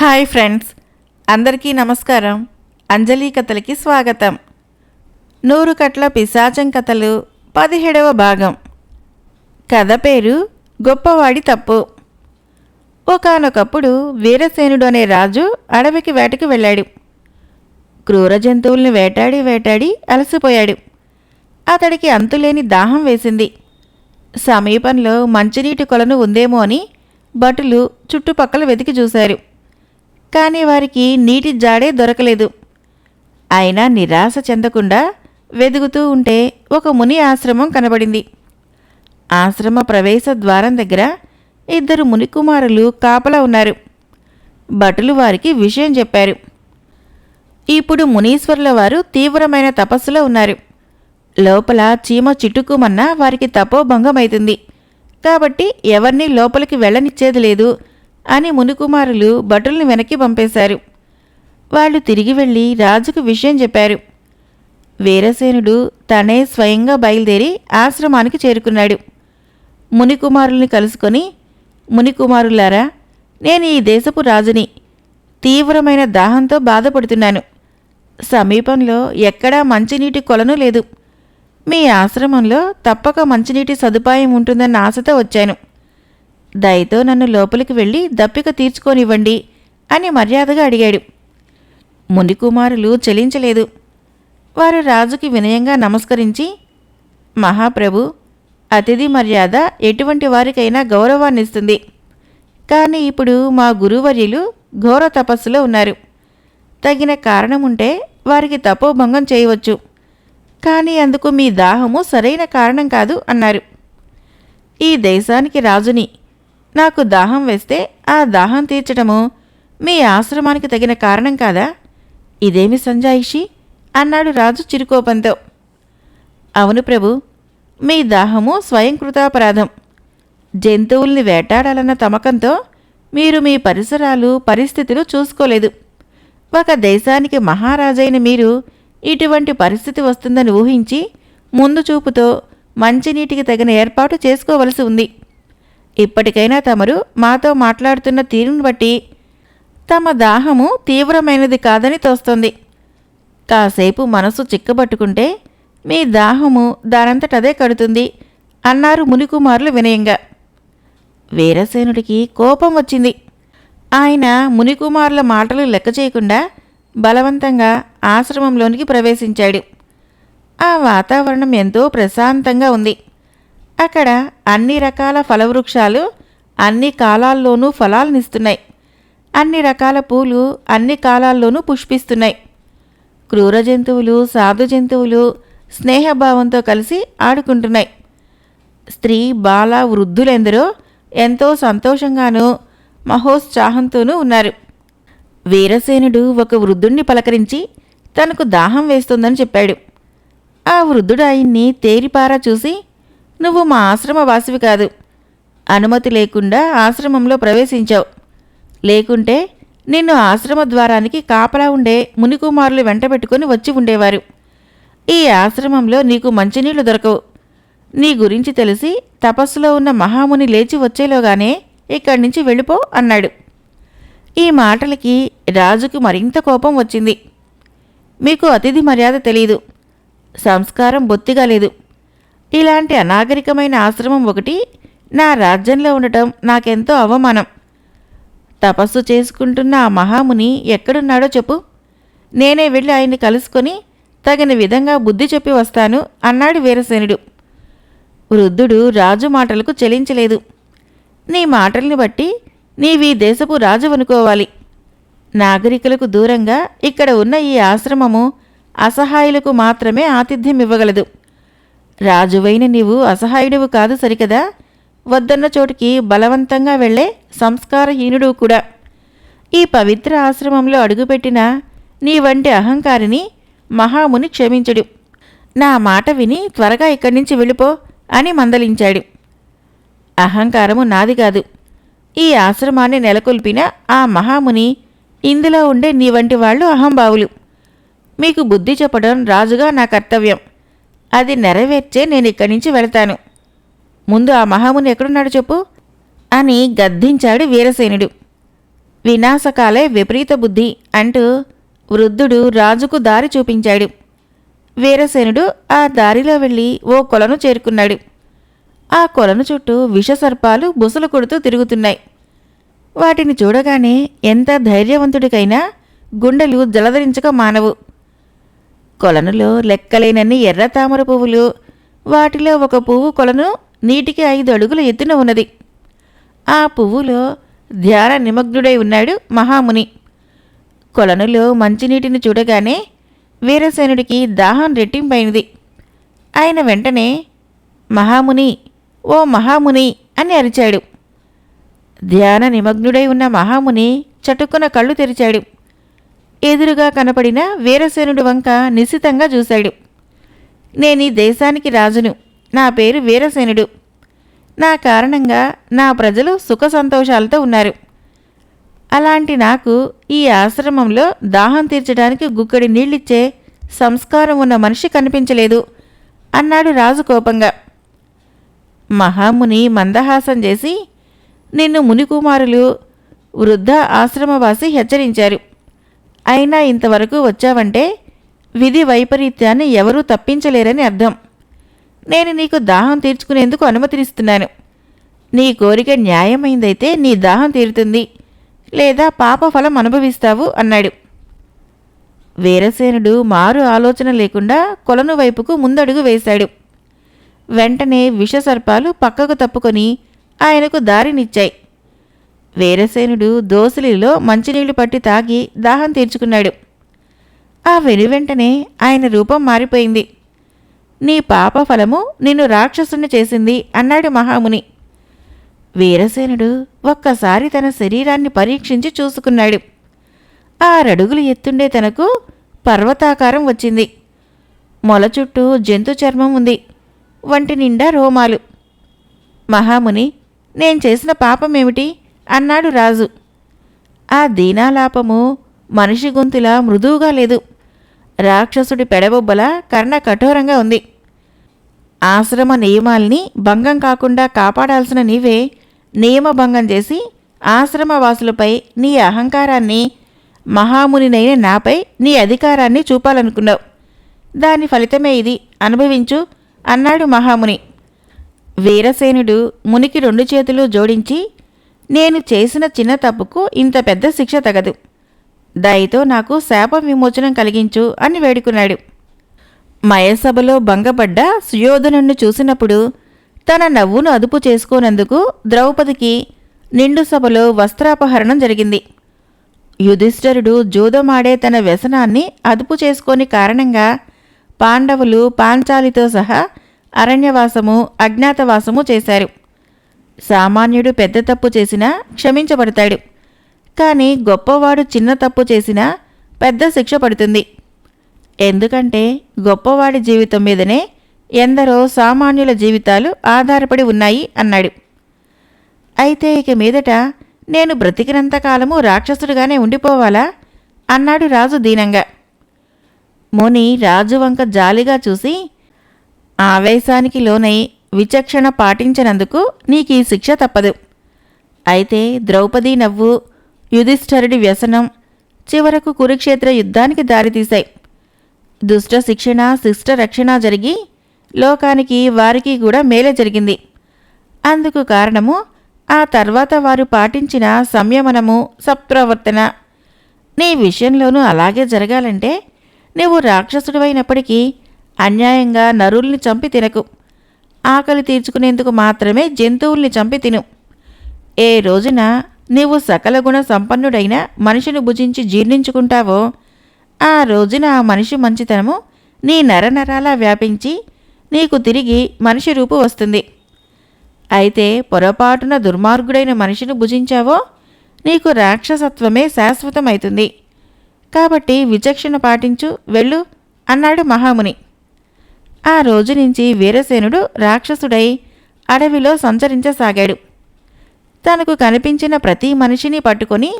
Hi friends అందరికీ నమస్కారం. అంజలి కథలకి స్వాగతం. నూరు కట్ల పిశాచం కథలు పదిహేడవ భాగం. కథ పేరు గొప్పవాడి తప్పు. ఒకానొకప్పుడు వీరసేనుడు అనే రాజు అడవికి వేటకు వెళ్ళాడు. క్రూర జంతువుల్ని వేటాడి వేటాడి అలసిపోయాడు. అతడికి అంతులేని దాహం వేసింది. సమీపంలో మంచినీటి కొలను ఉందేమో అని భటులు చుట్టుపక్కల వెతికి చూశారు. కానీ వారికి నీటి జాడే దొరకలేదు. అయినా నిరాశ చెందకుండా వెదుగుతూ ఉంటే ఒక ముని ఆశ్రమం కనబడింది. ఆశ్రమ ప్రవేశ ద్వారం దగ్గర ఇద్దరు మునికుమారులు కాపలా ఉన్నారు. భటులు వారికి విషయం చెప్పారు. ఇప్పుడు మునీశ్వరుల వారు తీవ్రమైన తపస్సులో ఉన్నారు. లోపల చీమ చిట్టుకుమన్నా వారికి తపోభంగమైతుంది. కాబట్టి ఎవరినీ లోపలికి వెళ్ళనిచ్చేది లేదు. అని మునికుమారులు భటుల్ని వెనక్కి పంపేశారు. వాళ్ళు తిరిగి వెళ్ళి రాజుకు విషయం చెప్పారు. వీరసేనుడు తనే స్వయంగా బయలుదేరి ఆశ్రమానికి చేరుకున్నాడు. మునికుమారుల్ని కలుసుకొని మునికుమారులారా నేను ఈ దేశపు రాజుని. తీవ్రమైన దాహంతో బాధపడుతున్నాను. సమీపంలో ఎక్కడా మంచినీటి కొలను లేదు. మీ ఆశ్రమంలో తప్పక మంచినీటి సదుపాయం ఉంటుందన్న ఆశతో వచ్చాను. దయతో నన్ను లోపలికి వెళ్ళి దప్పిక తీర్చుకోనివ్వండి అని మర్యాదగా అడిగాడు. మునికుమారులు చెలించలేదు. వారు రాజుకి వినయంగా నమస్కరించి మహాప్రభు అతిథి మర్యాద ఎటువంటి వారికైనా గౌరవాన్నిస్తుంది కానీ ఇప్పుడు మా గురువర్యులు ఘోర తపస్సులో ఉన్నారు. తగిన కారణముంటే వారికి తపోభంగం చేయవచ్చు. కానీ అందుకు మీ దాహము సరైన కారణం కాదు అన్నారు. ఈ దేశానికి రాజుని నాకు దాహం వేస్తే ఆ దాహం తీర్చడము మీ ఆశ్రమానికి తగిన కారణం కాదా? ఇదేమి సంజాయిషి? అన్నాడు రాజు చిరుకోపంతో. అవును ప్రభు మీ దాహము స్వయంకృతాపరాధం. జంతువుల్ని వేటాడాలన్న తమకంతో మీరు మీ పరిసరాలు పరిస్థితులు చూసుకోలేదు. ఒక దేశానికి మహారాజైన మీరు ఇటువంటి పరిస్థితి వస్తుందని ఊహించి ముందు చూపుతో మంచినీటికి తగిన ఏర్పాటు చేసుకోవలసి ఉంది. ఇప్పటికైనా తమరు మాతో మాట్లాడుతున్న తీరును బట్టి తమ దాహము తీవ్రమైనది కాదని తోస్తుంది. కాసేపు మనసు చిక్కబట్టుకుంటే మీ దాహము దానంతటదే కడుతుంది అన్నారు మునికుమారులు వినయంగా. వీరసేనుడికి కోపం వచ్చింది. ఆయన మునికుమారుల మాటలు లెక్క చేయకుండా బలవంతంగా ఆశ్రమంలోనికి ప్రవేశించాడు. ఆ వాతావరణం ఎంతో ప్రశాంతంగా ఉంది. అక్కడ అన్ని రకాల ఫలవృక్షాలు అన్ని కాలాల్లోనూ ఫలాలనిస్తున్నాయి. అన్ని రకాల పూలు అన్ని కాలాల్లోనూ పుష్పిస్తున్నాయి. క్రూర జంతువులు సాధు జంతువులు స్నేహభావంతో కలిసి ఆడుకుంటున్నాయి. స్త్రీ బాల వృద్ధులెందరో ఎంతో సంతోషంగానూ మహోత్సాహంతోనూ ఉన్నారు. వీరసేనుడు ఒక వృద్ధుణ్ణి పలకరించి తనకు దాహం వేస్తుందని చెప్పాడు. ఆ వృద్ధుడు ఆయన్ని తేరిపారా చూసి నువ్వు మా ఆశ్రమ వాసివి కాదు. అనుమతి లేకుండా ఆశ్రమంలో ప్రవేశించావు. లేకుంటే నిన్ను ఆశ్రమ ద్వారానికి కాపలా ఉండే మునికుమారులు వెంటబెట్టుకుని వచ్చి ఉండేవారు. ఈ ఆశ్రమంలో నీకు మంచినీళ్ళు దొరకవు. నీ గురించి తెలిసి తపస్సులో ఉన్న మహాముని లేచి వచ్చేలోగానే ఇక్కడి నుంచి వెళ్ళిపో అన్నాడు. ఈ మాటలకి రాజుకు మరింత కోపం వచ్చింది. మీకు అతిథి మర్యాద తెలియదు సంస్కారం బొత్తిగా లేదు. ఇలాంటి అనాగరికమైన ఆశ్రమం ఒకటి నా రాజ్యంలో ఉండటం నాకెంతో అవమానం. తపస్సు చేసుకుంటున్న ఆ మహాముని ఎక్కడున్నాడో చెప్పు. నేనే వెళ్ళి ఆయన్ని కలుసుకొని తగిన విధంగా బుద్ధి చెప్పి వస్తాను అన్నాడు వీరసేనుడు. వృద్ధుడు రాజు మాటలకు చెలించలేదు. నీ మాటల్ని బట్టి నీవీ దేశపు రాజు అనుకోవాలి నాగరికులకు దూరంగా ఇక్కడ ఉన్న ఈ ఆశ్రమము అసహాయులకు మాత్రమే ఆతిథ్యం ఇవ్వగలదు రాజువైన నీవు అసహాయుడివు కాదు సరికదా? వద్దన్న చోటికి బలవంతంగా వెళ్ళే సంస్కారహీనుడు కూడా. ఈ పవిత్ర ఆశ్రమంలో అడుగుపెట్టిన నీ వంటి అహంకారిని మహాముని క్షమించడు. నా మాట విని త్వరగా ఇక్కడి నుంచి వెళ్ళిపో అని మందలించాడు. అహంకారము నాది కాదు. ఈ ఆశ్రమాన్ని నెలకొల్పిన ఆ మహాముని ఇందులో ఉండే నీ వంటి వాళ్ళు అహంభావులు మీకు బుద్ధి చెప్పడం రాజుగా నా కర్తవ్యం. అది నెరవేర్చే నేను ఇక్కడి నుంచి వెళతాను. ముందు ఆ మహాముని ఎక్కడున్నాడు చెప్పు. అని గద్దించాడు వీరసేనుడు. వినాశకాలే విపరీత బుద్ధి అంటూ వృద్ధుడు రాజుకు దారి చూపించాడు. వీరసేనుడు ఆ దారిలో వెళ్ళి ఓ కొలను చేరుకున్నాడు. ఆ కొలను చుట్టూ విషసర్పాలు బుసలు కొడుతూ తిరుగుతున్నాయి. వాటిని చూడగానే ఎంత ధైర్యవంతుడికైనా గుండెలు జలధరించక మానవు. కొలనులో లెక్కలేనన్ని ఎర్ర తామర పువ్వులు. వాటిలో ఒక పువ్వు కొలను నీటికి ఐదు అడుగుల ఎత్తున ఉన్నది. ఆ పువ్వులో ధ్యాన నిమగ్నుడై ఉన్నాడు మహాముని. కొలనులో మంచినీటిని చూడగానే వీరసేనుడికి దాహం రెట్టింపైనది. ఆయన వెంటనే మహాముని ఓ మహాముని అని అరిచాడు. ధ్యాన నిమగ్నుడై ఉన్న మహాముని చటుక్కున కళ్ళు తెరిచాడు. ఎదురుగా కనపడిన వీరసేనుడి వంక నిశితంగా చూశాడు. నేను ఈ దేశానికి రాజును. నా పేరు వీరసేనుడు. నా కారణంగా నా ప్రజలు సుఖ సంతోషాలతో ఉన్నారు. అలాంటి నాకు ఈ ఆశ్రమంలో దాహం తీర్చడానికి గుక్కడి నీళ్ళిచ్చే సంస్కారం ఉన్న మనిషి కనిపించలేదు అన్నాడు రాజు కోపంగా. మహాముని మందహాసం చేసి నిన్ను మునికుమారులు వృద్ధ ఆశ్రమవాసి హెచ్చరించారు. అయినా ఇంతవరకు వచ్చావంటే విధి వైపరీత్యాన్ని ఎవరూ తప్పించలేరని అర్థం. నేను నీకు దాహం తీర్చుకునేందుకు అనుమతినిస్తున్నాను. నీ కోరిక న్యాయమైందైతే నీ దాహం తీరుతుంది. లేదా పాపఫలం అనుభవిస్తావు అన్నాడు. వీరసేనుడు మారు ఆలోచన లేకుండా కొలను వైపుకు ముందడుగు వేశాడు. వెంటనే విషసర్పాలు పక్కకు తప్పుకొని ఆయనకు దారినిచ్చాయి. వీరసేనుడు దోసలిలో మంచినీళ్ళు పట్టి తాగి దాహం తీర్చుకున్నాడు. ఆ వెనువెంటనే ఆయన రూపం మారిపోయింది. నీ పాప ఫలము నిన్ను రాక్షసుని చేసింది అన్నాడు మహాముని. వీరసేనుడు ఒక్కసారి తన శరీరాన్ని పరీక్షించి చూసుకున్నాడు. ఆరడుగులు ఎత్తుండే తనకు పర్వతాకారం వచ్చింది. మొల చుట్టూ జంతు చర్మం ఉంది. వంటి నిండా రోమాలు. మహాముని నేను చేసిన పాపమేమిటి? అన్నాడు రాజు. ఆ దీనాలాపము మనిషి గొంతులా మృదువుగా లేదు. రాక్షసుడి పెడబొబ్బల కర్ణ కఠోరంగా ఉంది. ఆశ్రమ నియమాల్ని భంగం కాకుండా కాపాడాల్సిన నీవే నియమభంగం చేసి ఆశ్రమవాసులపై నీ అహంకారాన్ని మహామునినైన నాపై నీ అధికారాన్ని చూపాలనుకున్నావు. దాని ఫలితమే ఇది అనుభవించు అన్నాడు మహాముని. వీరసేనుడు మునికి రెండు చేతులు జోడించి నేను చేసిన చిన్న తప్పుకు ఇంత పెద్ద శిక్ష తగదు. దయతో నాకు శాప విమోచనం కలిగించు అని వేడుకున్నాడు. మయసభలో భంగపడ్డ సుయోధనుణ్ణి చూసినప్పుడు తన నవ్వును అదుపు చేసుకోనందుకు ద్రౌపదికి నిండు సభలో వస్త్రాపహరణం జరిగింది. యుధిష్ఠరుడు జూదమాడే తన వ్యసనాన్ని అదుపు చేసుకోని కారణంగా పాండవులు పాంచాలితో సహా అరణ్యవాసము అజ్ఞాతవాసము చేశారు. సామాన్యుడు పెద్ద తప్పు చేసినా క్షమించబడతాడు. కానీ గొప్పవాడు చిన్న తప్పు చేసినా పెద్ద శిక్ష పడుతుంది. ఎందుకంటే గొప్పవాడి జీవితం మీదనే ఎందరో సామాన్యుల జీవితాలు ఆధారపడి ఉన్నాయి అన్నాడు. అయితే ఇక మీదట నేను బ్రతికినంతకాలము రాక్షసుడిగానే ఉండిపోవాలా? అన్నాడు రాజు దీనంగా. ముని రాజు వంక జాలిగా చూసి ఆవేశానికి లోనై విచక్షణ పాటించినందుకు నీకు ఈ శిక్ష తప్పదు. అయితే ద్రౌపది నవ్వు యుధిష్ఠరుడి వ్యసనం చివరకు కురుక్షేత్ర యుద్ధానికి దారితీశాయి. దుష్ట శిక్షణ శిష్ట రక్షణ జరిగి లోకానికి వారికి కూడా మేలే జరిగింది. అందుకు కారణము ఆ తర్వాత వారు పాటించిన సంయమనము సత్ప్రవర్తన. నీ విషయంలోనూ అలాగే జరగాలంటే నువ్వు రాక్షసుడివైనప్పటికీ అన్యాయంగా నరుల్ని చంపి తినకు. ఆకలి తీర్చుకునేందుకు మాత్రమే జంతువుల్ని చంపి తిను. ఏ రోజున నీవు సకల గుణ సంపన్నుడైన మనిషిని భుజించి జీర్ణించుకుంటావో ఆ రోజున ఆ మనిషి మంచితనము నీ నరనరాలా వ్యాపించి నీకు తిరిగి మనిషి రూపు వస్తుంది. అయితే పొరపాటున దుర్మార్గుడైన మనిషిని భుజించావో నీకు రాక్షసత్వమే శాశ్వతమైతుంది. కాబట్టి విచక్షణ పాటించు వెళ్ళు అన్నాడు మహాముని. ఆ రోజు నుంచి వీరసేనుడు రాక్షసుడై అడవిలో సంచరించసాగాడు. తనకు కనిపించిన ప్రతి మనిషిని పట్టుకొని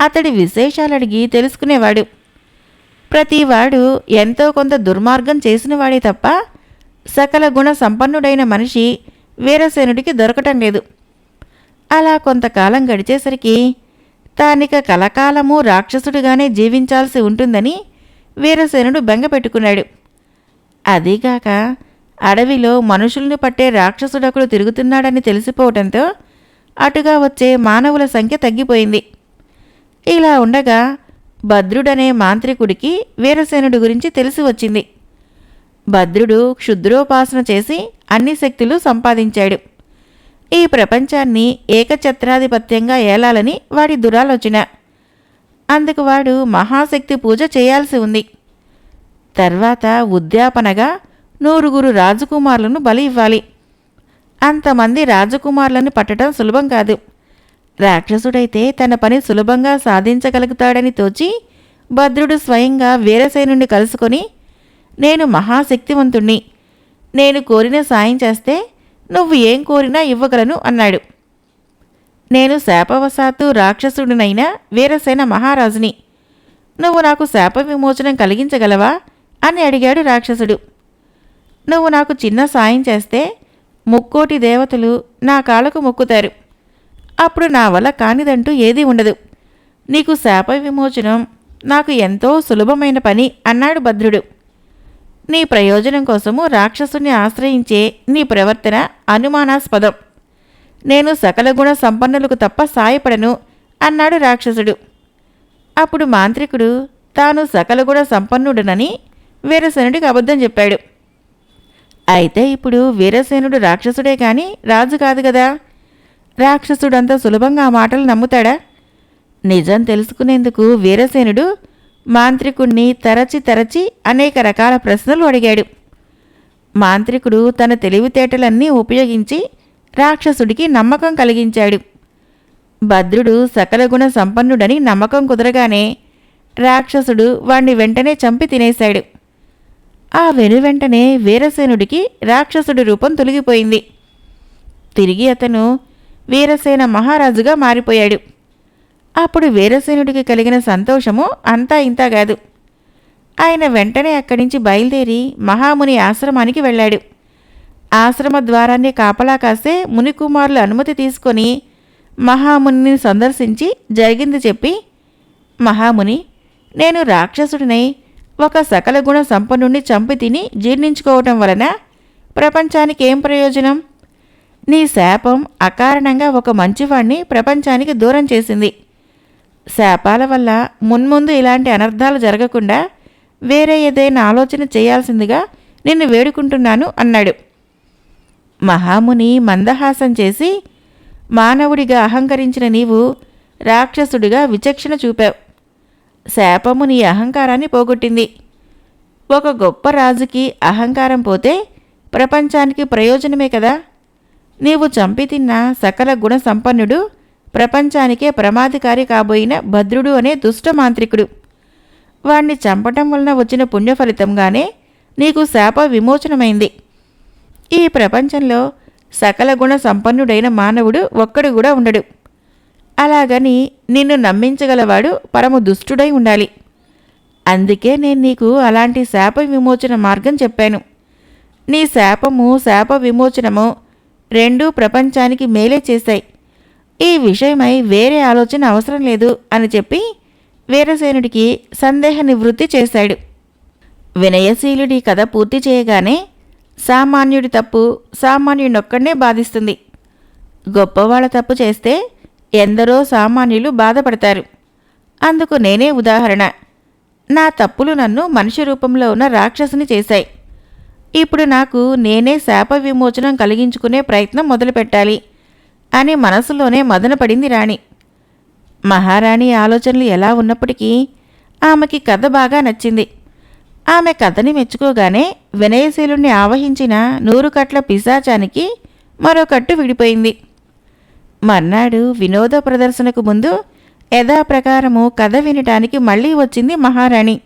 అతడి విశేషాలడిగి తెలుసుకునేవాడు. ప్రతివాడు ఎంతో కొంత దుర్మార్గం చేసినవాడే తప్ప సకల గుణ సంపన్నుడైన మనిషి వీరసేనుడికి దొరకటం లేదు. అలా కొంతకాలం గడిచేసరికి తానిక కలకాలము రాక్షసుడిగానే జీవించాల్సి ఉంటుందని వీరసేనుడు బెంగ పెట్టుకున్నాడు అదీగాక అడవిలో మనుషుల్ని పట్టే రాక్షసుడొకడు తిరుగుతున్నాడని తెలిసిపోవటంతో అటుగా వచ్చే మానవుల సంఖ్య తగ్గిపోయింది. ఇలా ఉండగా భద్రుడనే మాంత్రికుడికి వీరసేనుడి గురించి తెలిసి వచ్చింది. భద్రుడు క్షుద్రోపాసన చేసి అన్ని శక్తులు సంపాదించాడు. ఈ ప్రపంచాన్ని ఏకఛత్రాధిపత్యంగా ఏలాలని వాడి దురాలోచన. అందుకు వాడు మహాశక్తి పూజ చేయాల్సి ఉంది. తర్వాత ఉద్యాపనగా నూరుగురు రాజకుమారులను బలి ఇవ్వాలి. అంతమంది రాజకుమారులను పట్టడం సులభం కాదు. రాక్షసుడైతే తన పని సులభంగా సాధించగలుగుతాడని తోచి భద్రుడు స్వయంగా వీరసేనుణ్ణి కలుసుకొని నేను మహాశక్తివంతుణ్ణి. నేను కోరిన సాయం చేస్తే నువ్వు ఏం కోరినా ఇవ్వగలను అన్నాడు. నేను శాపవశాత్తు రాక్షసుడినైన వీరసేన మహారాజుని. నువ్వు నాకు శాప విమోచనం కలిగించగలవా? అని అడిగాడు రాక్షసుడు. నువ్వు నాకు చిన్న సాయం చేస్తే ముక్కోటి దేవతలు నా కాళ్ళకు మొక్కుతారు. అప్పుడు నా వల్ల కానిదంటూ ఏదీ ఉండదు. నీకు శాప విమోచనం నాకు ఎంతో సులభమైన పని అన్నాడు భద్రుడు. నీ ప్రయోజనం కోసము రాక్షసుని ఆశ్రయించే నీ ప్రవర్తన అనుమానాస్పదం. నేను సకల గుణ సంపన్నులకు తప్ప సాయపడను అన్నాడు రాక్షసుడు. అప్పుడు మాంత్రికుడు తాను సకల గుణ సంపన్నుడనని వీరసేనుడికి అబద్ధం చెప్పాడు. అయితే ఇప్పుడు వీరసేనుడు రాక్షసుడే కాని రాజు కాదు కదా? రాక్షసుడంత సులభంగా ఆ మాటలు నమ్ముతాడా? నిజం తెలుసుకునేందుకు వీరసేనుడు మాంత్రికుణ్ణి తరచి తరచి అనేక రకాల ప్రశ్నలు అడిగాడు. మాంత్రికుడు తన తెలివితేటలన్నీ ఉపయోగించి రాక్షసుడికి నమ్మకం కలిగించాడు. భద్రుడు సకల గుణ సంపన్నుడని నమ్మకం కుదరగానే రాక్షసుడు వాణ్ణి వెంటనే చంపి తినేశాడు. ఆ వెనువెంటనే వీరసేనుడికి రాక్షసుడి రూపం తొలగిపోయింది. తిరిగి అతను వీరసేన మహారాజుగా మారిపోయాడు. అప్పుడు వీరసేనుడికి కలిగిన సంతోషము అంతా ఇంతా కాదు. ఆయన వెంటనే అక్కడి నుంచి బయలుదేరి మహాముని ఆశ్రమానికి వెళ్ళాడు. ఆశ్రమ ద్వారాన్ని కాపలా కాసే మునికుమారుల అనుమతి తీసుకొని మహామునిని సందర్శించి జరిగింది చెప్పి మహాముని నేను రాక్షసుడినై ఒక సకల గుణ సంపన్నుణ్ణి చంపి తిని జీర్ణించుకోవటం వలన ప్రపంచానికి ఏం ప్రయోజనం? నీ శాపం అకారణంగా ఒక మంచివాణ్ణి ప్రపంచానికి దూరం చేసింది. శాపాల వల్ల మున్ముందు ఇలాంటి అనర్థాలు జరగకుండా వేరే ఏదైనా ఆలోచన చేయాల్సిందిగా నిన్ను వేడుకుంటున్నాను అన్నాడు. మహాముని మందహాసం చేసి మానవుడిగా అహంకరించిన నీవు రాక్షసుడిగా విచక్షణ చూపావు. శాపము నీ అహంకారాన్ని పోగొట్టింది. ఒక గొప్ప రాజుకి అహంకారం పోతే ప్రపంచానికి ప్రయోజనమే కదా? నీవు చంపి తిన్న సకల గుణ సంపన్నుడు ప్రపంచానికే ప్రమాదకారి కాబోయిన భద్రుడు అనే దుష్ట మాంత్రికుడు. వాణ్ణి చంపటం వలన వచ్చిన పుణ్యఫలితంగానే నీకు శాప విమోచనమైంది. ఈ ప్రపంచంలో సకల గుణ సంపన్నుడైన మానవుడు ఒక్కడు కూడా ఉండడు. అలాగని నిన్ను నమ్మించగలవాడు పరమ దుష్టుడై ఉండాలి. అందుకే నేను నీకు అలాంటి శాప విమోచన మార్గం చెప్పాను. నీ శాపము శాప విమోచనము రెండూ ప్రపంచానికి మేలే చేశాయి. ఈ విషయమై వేరే ఆలోచన అవసరం లేదు అని చెప్పి వీరసేనుడికి సందేహ నివృత్తి చేశాడు. వినయశీలుడి కథ పూర్తి చేయగానే సామాన్యుడి తప్పు సామాన్యుడొక్కడనే బాధిస్తుంది. గొప్పవాళ్ళ తప్పు చేస్తే ఎందరో సామాన్యులు బాధపడతారు. అందుకు నేనే ఉదాహరణ. నా తప్పులు నన్ను మనిషి రూపంలో ఉన్న రాక్షసుని చేశాయి. ఇప్పుడు నాకు నేనే శాప విమోచనం కలిగించుకునే ప్రయత్నం మొదలుపెట్టాలి అని మనసులోనే మదనపడింది రాణి. మహారాణి ఆలోచనలు ఎలా ఉన్నప్పటికీ ఆమెకి కథ బాగా నచ్చింది. ఆమె కథని మెచ్చుకోగానే వినయశీలుణ్ణి ఆవహించిన నూరు కట్ల పిశాచానికి మరో కట్టు విడిపోయింది. మర్నాడు వినోద ప్రదర్శనకు ముందు యథాప్రకారము కథ వినటానికి మళ్ళీ వచ్చింది మహారాణి.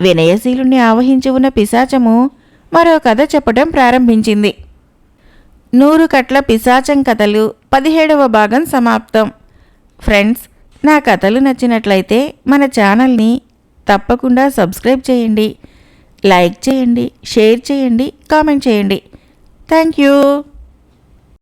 వినయశీలుణ్ణి ఆవహించి ఉన్న పిశాచము మరో కథ చెప్పడం ప్రారంభించింది. నూరు కట్ల పిశాచం కథలు పదిహేడవ భాగం సమాప్తం. ఫ్రెండ్స్ నా కథలు నచ్చినట్లయితే మన ఛానల్ని తప్పకుండా సబ్స్క్రైబ్ చేయండి లైక్ చేయండి షేర్ చేయండి కామెంట్ చేయండి. Thank you.